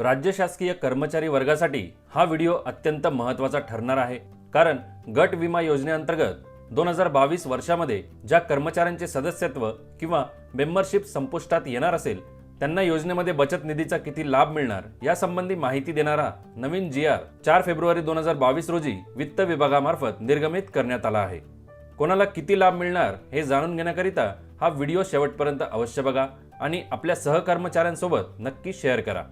राज्य शासकीय कर्मचारी वर्गासाठी हा व्हिडिओ अत्यंत महत्त्वाचा ठरणार आहे. कारण गट विमा योजनेअंतर्गत दोन हजार बावीस वर्षामध्ये ज्या कर्मचाऱ्यांचे सदस्यत्व किंवा मेंबरशिप संपुष्टात येणार असेल त्यांना योजनेमध्ये बचत निधीचा किती लाभ मिळणार यासंबंधी माहिती देणारा नवीन जी आर चार फेब्रुवारी दोन हजार बावीस रोजी वित्त विभागामार्फत निर्गमित करण्यात आला आहे. कोणाला किती लाभ मिळणार हे जाणून घेण्याकरिता हा व्हिडिओ शेवटपर्यंत अवश्य बघा आणि आपल्या सहकर्मचाऱ्यांसोबत नक्की शेअर करा.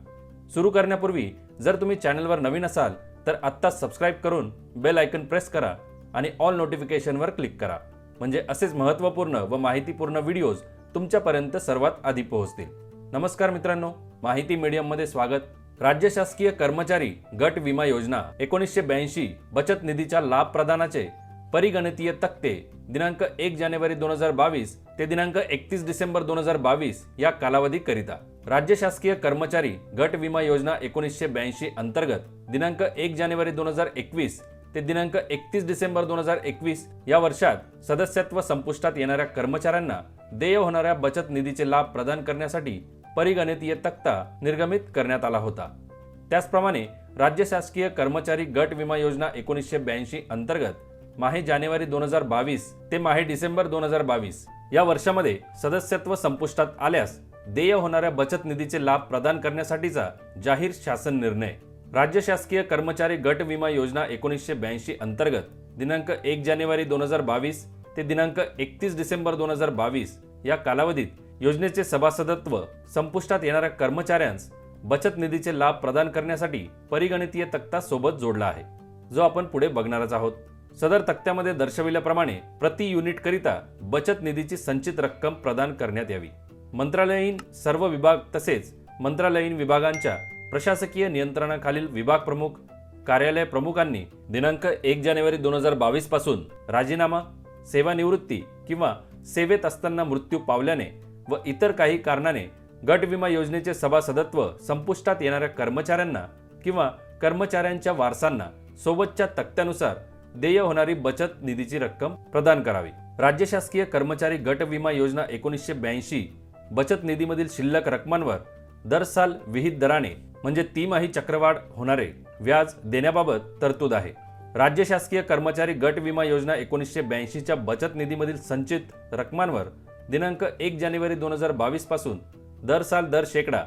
सुरू करण्यापूर्वी जर तुम्ही चॅनलवर नवीन असाल तर आत्ताच सबस्क्राईब करून बेल आयकन प्रेस करा आणि ऑल नोटिफिकेशनवर क्लिक करा. म्हणजे असेच महत्त्वपूर्ण व माहितीपूर्ण व्हिडिओज तुमच्यापर्यंत सर्वात आधी पोहोचतील. नमस्कार मित्रांनो माहिती मीडियममध्ये स्वागत. राज्य शासकीय कर्मचारी गट विमा योजना एकोणीसशे ब्याऐंशी बचत निधीच्या लाभ प्रदानाचे परिगणितीय तक्ते दिनांक एक जानेवारी दोन हजार बावीस ते दिनांक एकतीस डिसेंबर दोन हजार बावीस या कालावधीकरिता राज्य शासकीय कर्मचारी गट विमा योजना एकोणीसशे ब्याऐंशी अंतर्गत दिनांक एक जानेवारी दोन हजार एकवीस ते दिनांक एकतीस डिसेंबर दोन हजार एकवीस या वर्षात सदस्यत्व संपुष्टात येणाऱ्या कर्मचाऱ्यांना देय होणाऱ्या बचत निधीचे लाभ प्रदान करण्यासाठी परिगणितीय तक्ता निर्गमित करण्यात आला होता. त्याचप्रमाणे राज्य शासकीय कर्मचारी गट विमा योजना एकोणीसशे ब्याऐंशी अंतर्गत माहे जानेवारी दोन हजार बावीस ते माहे डिसेंबर दोन हजार बावीस या वर्षामध्ये सदस्यत्व संपुष्टात आल्यास देय होणाऱ्या बचत निधीचे लाभ प्रदान करण्यासाठीचा जाहीर शासन निर्णय. राज्य शासकीय कर्मचारी गट विमा योजना एकोणीसशे ब्याऐंशी अंतर्गत दिनांक एक जानेवारी दोन हजार बावीस ते दिनांक एकतीस डिसेंबर दोन हजार बावीस या कालावधीत योजनेचे सभासदत्व संपुष्टात येणाऱ्या कर्मचाऱ्यांस बचत निधीचे लाभ प्रदान करण्यासाठी परिगणितीय तक्ता सोबत जोडला आहे. जो आपण पुढे बघणारच आहोत. सदर तक्त्यामध्ये दर्शविल्याप्रमाणे प्रति युनिट करिता बचत निधीची संचित रक्कम प्रदान करण्यात यावी. मंत्रालयीन सर्व विभाग तसेच मंत्रालयीन विभागांच्या प्रशासकीय नियंत्रणाखालील विभाग प्रमुख कार्यालय प्रमुखांनी दिनांक एक जानेवारी दोन हजार बावीसपासून राजीनामा सेवानिवृत्ती किंवा सेवेत असताना मृत्यू पावल्याने व इतर काही कारणाने गट विमा योजनेचे सभासदत्व संपुष्टात येणाऱ्या कर्मचाऱ्यांना किंवा कर्मचाऱ्यांच्या वारसांना सोबतच्या तक्त्यानुसार देय होणारी बचत निधीची रक्कम प्रदान करावी. राज्य शासकीय कर्मचारी गट विमा योजना एकोणीसशे ब्याऐंशी बचत निधीमधील शिल्लक रकमांवर दर साल विहित दराने म्हणजे तिमाही चक्रवाढ होणारे व्याज देण्याबाबत तरतूद आहे. राज्य शासकीय कर्मचारी गट विमा योजना एकोणीसशे ब्याऐंशीच्या बचत निधीमधील संचित रकमांवर दिनांक एक जानेवारी दोन हजार बावीसपासून दर साल दर शेकडा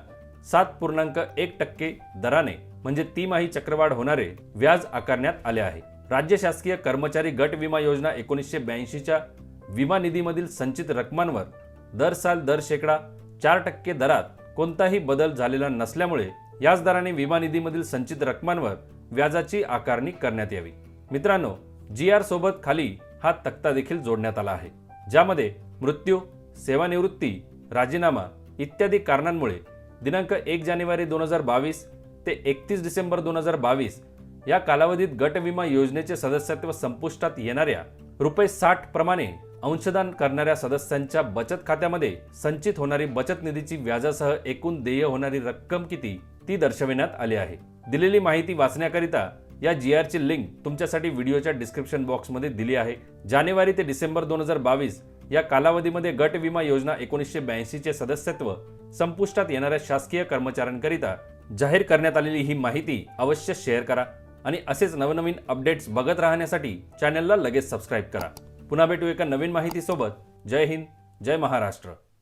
सात पूर्णांक एक टक्के दराने म्हणजे तिमाही चक्रवाढ होणारे व्याज आकारण्यात आले आहे. राज्य शासकीय कर्मचारी गट विमा योजना एकोणीसशे ब्याऐंशीच्या विमा निधीमधील संचित रकमांवर दर साल दर शेकडा चार टक्के दरात कोणताही बदल झालेला नसल्यामुळे याच दराने विमा निधीमधील संचित रकमांवर व्याजाची आकारणी करण्यात यावी. मित्रांनो जी आर सोबत खाली हा तक्ता देखील जोडण्यात आला आहे ज्यामध्ये मृत्यू सेवानिवृत्ती राजीनामा इत्यादी कारणांमुळे दिनांक एक जानेवारी दोन हजार बावीस ते एकतीस डिसेंबर दोन हजार बावीस या कालावधीत गट विमा योजनेचे सदस्यत्व संपुष्टात येणाऱ्या रुपये साठ प्रमाणे अंशदान करणाऱ्या सदस्यांच्या बचत खात्यामध्ये संचित होणारी बचत निधीची व्याजासह एकूण देय होणारी रक्कम किती ती दर्शविण्यात आली आहे. दिलेली माहिती वाचण्याकरिता या जी आरची लिंक तुमच्यासाठी व्हिडिओच्या डिस्क्रिप्शन बॉक्समध्ये दिली आहे. जानेवारी ते डिसेंबर दोन हजार बावीस या कालावधीमध्ये गट विमा योजना एकोणीसशे ब्याऐंशीचे सदस्यत्व संपुष्टात येणाऱ्या शासकीय कर्मचाऱ्यांकरिता जाहीर करण्यात आलेली ही माहिती अवश्य शेअर करा आणि असेच नवनवीन अपडेट्स बघत राहण्यासाठी चॅनलला लगेच सबस्क्राईब करा. पुन्हा भेटू एका नवीन माहितीसोबत. जय हिंद जय महाराष्ट्र.